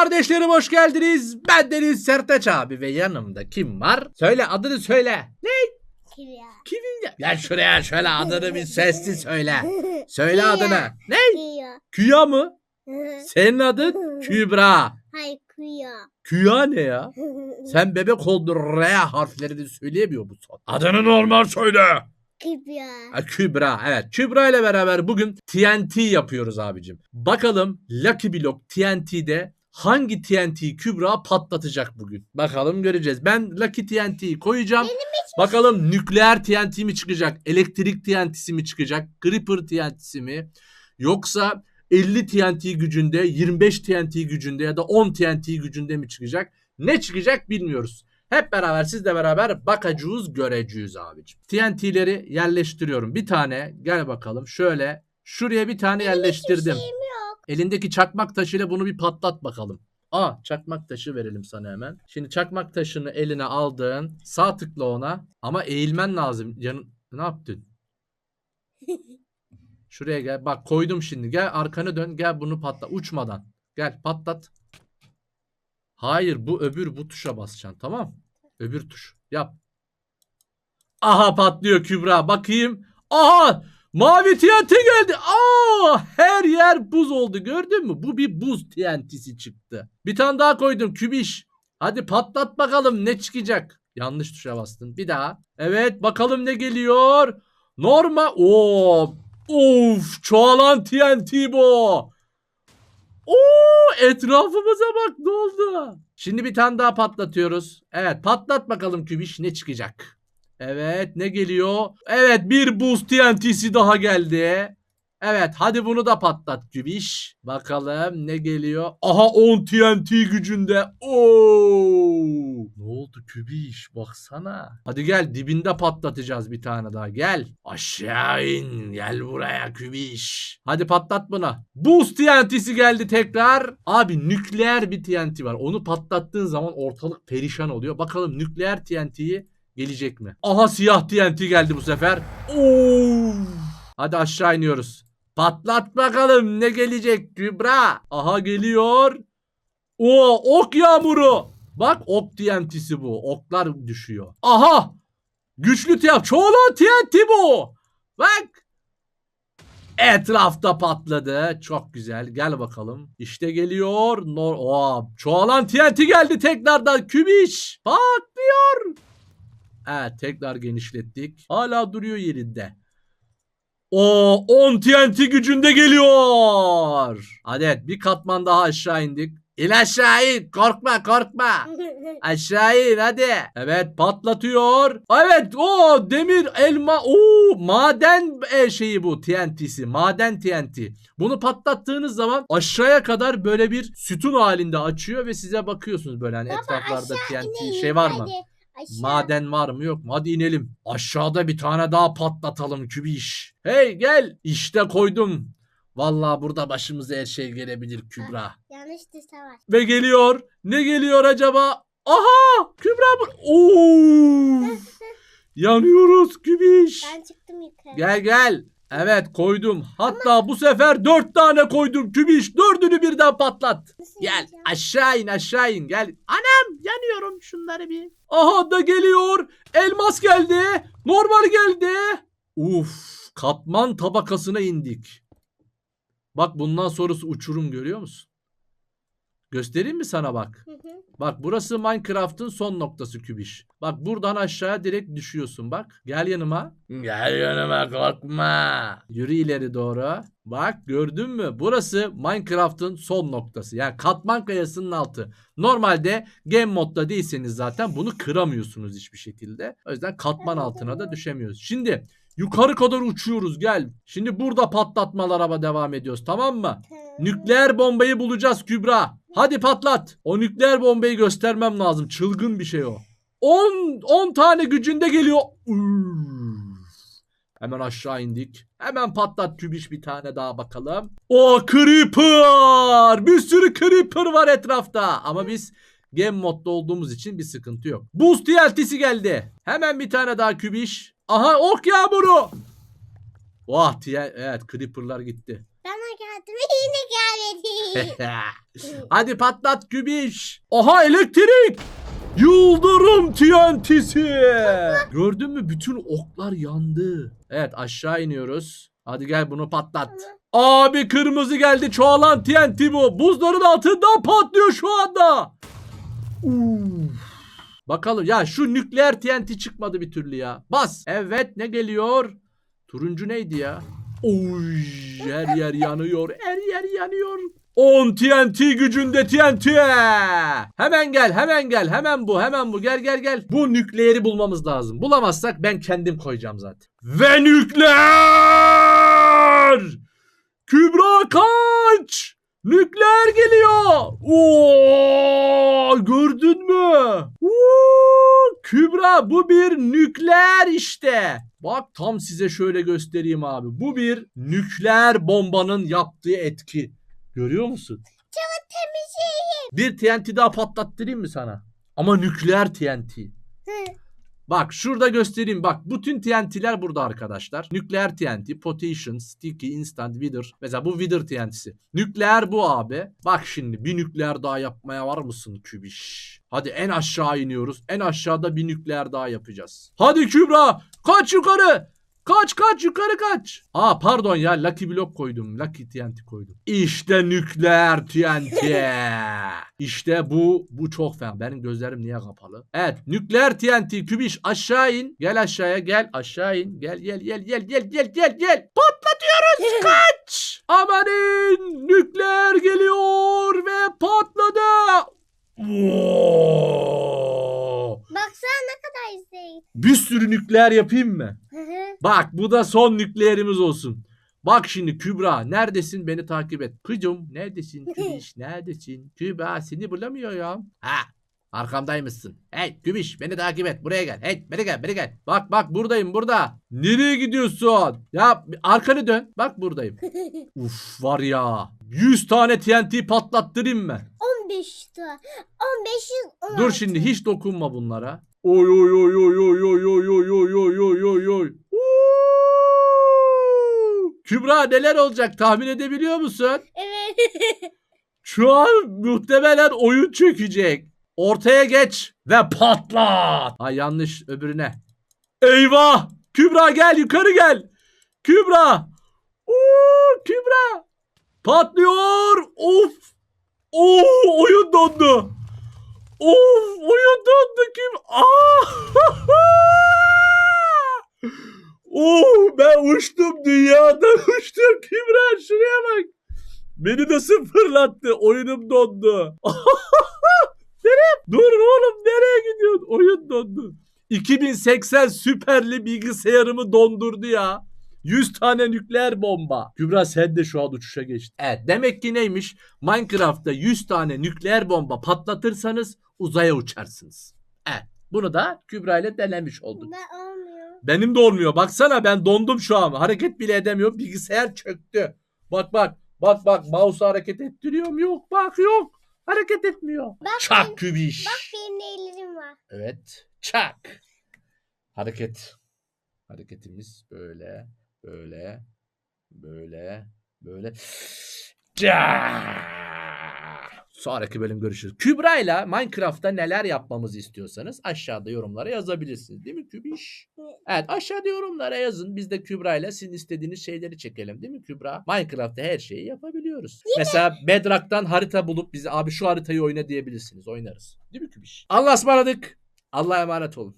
Kardeşlerim hoş geldiniz. Ben Deniz Sertaç abi ve yanımda kim var? Söyle adını söyle. Ne? Kivya. Kimin ya? Gel şuraya şöyle adını bir sesli söyle. Söyle Kıya. adını. Ne? Kıya. Küya mı? Senin adın Kübra. Hayır kıya. Küya ne ya? Sen bebek oldun R harflerini söyleyemiyor musun? Adını normal söyle. Kivya. Ha, Kübra evet. Kübra ile beraber bugün TNT yapıyoruz abicim. Bakalım Lucky Block TNT'de hangi TNT'yi Kübra patlatacak bugün? Bakalım göreceğiz. Ben Lucky TNT'yi koyacağım. Bakalım nükleer TNT mi çıkacak? Elektrik TNT'si mi çıkacak? Creeper TNT'si mi? Yoksa 50 TNT gücünde, 25 TNT gücünde ya da 10 TNT gücünde mi çıkacak? Ne çıkacak bilmiyoruz. Hep beraber sizle beraber bakacağız, göreceğiz abicim. TNT'leri yerleştiriyorum. Bir tane gel bakalım şöyle şuraya bir tane yerleştirdim. Şeyim yok. Elindeki çakmak taşıyla bunu bir patlat bakalım. Aa çakmak taşı verelim sana hemen. Şimdi çakmak taşını eline aldın. Sağ tıkla ona. Ama eğilmen lazım. Yan ne yaptın? Şuraya gel. Bak koydum şimdi. Gel arkanı dön. Gel bunu patla. Uçmadan. Gel patlat. Hayır bu öbür bu tuşa basacaksın. Tamam. Öbür tuş. Yap. Aha patlıyor Kübra. Bakayım. Aha Mavi TNT geldi. Aa, yer buz oldu. Gördün mü? Bu bir buz TNT'si çıktı. Bir tane daha koydum kübiş. Hadi patlat bakalım ne çıkacak. Yanlış tuşa bastın. Bir daha. Evet bakalım ne geliyor. Norma. Oo. Of çoğalan TNT bu. Oo etrafımıza bak ne oldu. Şimdi bir tane daha patlatıyoruz. Evet patlat bakalım kübiş ne çıkacak. Evet ne geliyor? Evet bir buz TNT'si daha geldi. Evet hadi bunu da patlat Kübiş. Bakalım ne geliyor? Aha 10 TNT gücünde. Oo! Ne oldu Kübiş? Baksana. Hadi gel dibinde patlatacağız bir tane daha. Gel. Aşağı in. Gel buraya Kübiş. Hadi patlat bunu. Buz TNT'si geldi tekrar. Abi nükleer bir TNT var. Onu patlattığın zaman ortalık perişan oluyor. Bakalım nükleer TNT'yi gelecek mi? Aha siyah TNT geldi bu sefer. Oo! Hadi aşağı iniyoruz. Patlat bakalım ne gelecek Kübra. Aha geliyor. Oo ok yağmuru. Bak ok TNT'si bu. Oklar düşüyor. Aha. Güçlü TNT. Çoğulan TNT bu. Bak. Etrafta patladı. Çok güzel. Gel bakalım. İşte geliyor. Nor Oo, çoğalan TNT geldi tekrardan. Kübiş. Patlıyor. Evet tekrar genişlettik. Hala duruyor yerinde. O 10 TNT gücünde geliyor. Hadi bir katman daha aşağı indik. İn aşağı in. Korkma korkma. Aşağı in hadi. Evet patlatıyor. Evet o demir elma o maden e, şeyi bu TNT'si. Maden TNT. Bunu patlattığınız zaman aşağıya kadar böyle bir sütun halinde açıyor ve size bakıyorsunuz böyle hani etraflarda TNT şey var mı? Hadi, aşağı. Maden var mı yok mu? Hadi inelim. Aşağıda bir tane daha patlatalım kübiş. Hey gel. İşte koydum. Vallahi burada başımıza her şey gelebilir Kübra. Yanlış tuşa var. Ve geliyor. Ne geliyor acaba? Aha! Kübra bu. Oo! Yanıyoruz kübiş. Ben çıktım yukarı. Gel gel. Evet koydum. Hatta bu sefer dört tane koydum kübiş. Dördünü birden patlat. Nasıl Gel aşağı in aşağı in gel. Anam yanıyorum şunları bir. Aha da geliyor. Elmas geldi. Normal geldi. Uf katman tabakasına indik. Bak bundan sonrası uçurum görüyor musun? Göstereyim mi sana bak. Hı hı. Bak burası Minecraft'ın son noktası kübiş. Bak buradan aşağıya direkt düşüyorsun bak. Gel yanıma. Gel yanıma korkma. Yürü ileri doğru. Bak gördün mü? Burası Minecraft'ın son noktası. Yani katman kayasının altı. Normalde game modda değilseniz zaten bunu kıramıyorsunuz hiçbir şekilde. O yüzden katman altına da düşemiyoruz. Şimdi yukarı kadar uçuyoruz gel. Şimdi burada patlatmalara devam ediyoruz tamam mı? Nükleer bombayı bulacağız Kübra. Hadi patlat. O nükleer bombayı göstermem lazım. Çılgın bir şey o. 10 10 tane gücünde geliyor. Üff. Hemen aşağı indik. Hemen patlat kübiş bir tane daha bakalım. O creeper! Bir sürü creeper var etrafta. Ama biz game modda olduğumuz için bir sıkıntı yok. Buz TNT'si geldi. Hemen bir tane daha kübiş. Aha ok yağmuru. Vah diye evet creeperlar gitti. Bana geldi ve yine gelmedi. Hadi patlat kübiş. Aha elektrik. Yıldırım TNT'si. Gördün mü bütün oklar yandı. Evet aşağı iniyoruz. Hadi gel bunu patlat. Abi kırmızı geldi çoğalan TNT bu. Buzların altından patlıyor şu anda. Uf. Bakalım ya şu nükleer TNT çıkmadı bir türlü ya. Bas. Evet ne geliyor? Turuncu neydi ya? Oy her yer yanıyor. Her yer yanıyor. 10 TNT gücünde TNT. Hemen gel hemen gel hemen bu hemen bu gel gel gel. Bu nükleeri bulmamız lazım. Bulamazsak ben kendim koyacağım zaten. Ve nükleer! Kübra kaç! Nükleer geliyor. Oo, gördün mü? Oo, Kübra bu bir nükleer işte. Bak tam size şöyle göstereyim abi. Bu bir nükleer bombanın yaptığı etki. Görüyor musun? Bir TNT daha patlattırayım mı sana? Ama nükleer TNT. Bak şurada göstereyim. Bak bütün TNT'ler burada arkadaşlar. Nükleer TNT, Potation, Sticky, Instant, Wither. Mesela bu Wither TNT'si. Nükleer bu abi. Bak şimdi bir nükleer daha yapmaya var mısın Kübiş? Hadi en aşağı iniyoruz. En aşağıda bir nükleer daha yapacağız. Hadi Kübra kaç yukarı. Kaç kaç yukarı kaç. Aa pardon ya Lucky Block koydum. Lucky TNT koydum. İşte nükleer TNT. işte bu bu çok fena. Benim gözlerim niye kapalı? Evet nükleer TNT kübiş aşağı in. Gel aşağıya gel aşağı in. Gel gel gel gel gel gel gel gel. Patlatıyoruz kaç. Amanın nükleer geliyor ve patladı. Baksana ne kadar izleyin. Bir sürü nükleer yapayım mı? Bak bu da son nükleerimiz olsun. Bak şimdi Kübra neredesin beni takip et. Kızım neredesin Kübiş neredesin? Kübra seni bulamıyorum. Ha arkamdaymışsın. Hey Kübiş beni takip et buraya gel. Hey beni gel beni gel. Bak bak buradayım burada. Nereye gidiyorsun? Ya arkanı dön. Bak buradayım. Uf var ya. 100 tane TNT patlattırayım mı? 15 lira. 15 Dur şimdi hiç dokunma bunlara. Oy oy oy oy oy oy oy oy oy oy oy oy! Kübra neler olacak tahmin edebiliyor musun? Evet. Şu an muhtemelen oyun çökecek. Ortaya geç ve patlat. Ay yanlış öbürüne. Eyvah! Kübra gel yukarı gel. Kübra. Uuu, Kübra. Patlıyor. Of. Oo, oyun dondu. Of oyun dondu kim? Aa! oh ben uçtum dünyada uçtum Kübra şuraya bak. Beni nasıl fırlattı? Oyunum dondu. nereye? Dur oğlum nereye gidiyorsun? Oyun dondu. 2080 süperli bilgisayarımı dondurdu ya. 100 tane nükleer bomba. Kübra sen de şu an uçuşa geçtin. Evet demek ki neymiş? Minecraft'ta 100 tane nükleer bomba patlatırsanız uzaya uçarsınız. Evet bunu da Kübra ile denemiş olduk. Ben. Benim de olmuyor. Baksana ben dondum şu an. Hareket bile edemiyorum. Bilgisayar çöktü. Bak bak. Bak bak. Mouse'u hareket ettiriyorum. Yok bak yok. Hareket etmiyor. Bak benim, Çak kübiş. bak benim de ellerim var. Evet. Çak. Hareket. Hareketimiz böyle. Böyle. Böyle. Böyle. Ca! Sonraki bölüm görüşürüz. Kübra ile Minecraft'ta neler yapmamızı istiyorsanız aşağıda yorumlara yazabilirsiniz. Değil mi Kübiş? Evet aşağıda yorumlara yazın. Biz de Kübra ile sizin istediğiniz şeyleri çekelim. Değil mi Kübra? Minecraft'ta her şeyi yapabiliyoruz. Mesela Bedrock'tan harita bulup bize abi şu haritayı oyna diyebilirsiniz. Oynarız. Değil mi Kübiş? Allah'a ısmarladık. Allah'a emanet olun.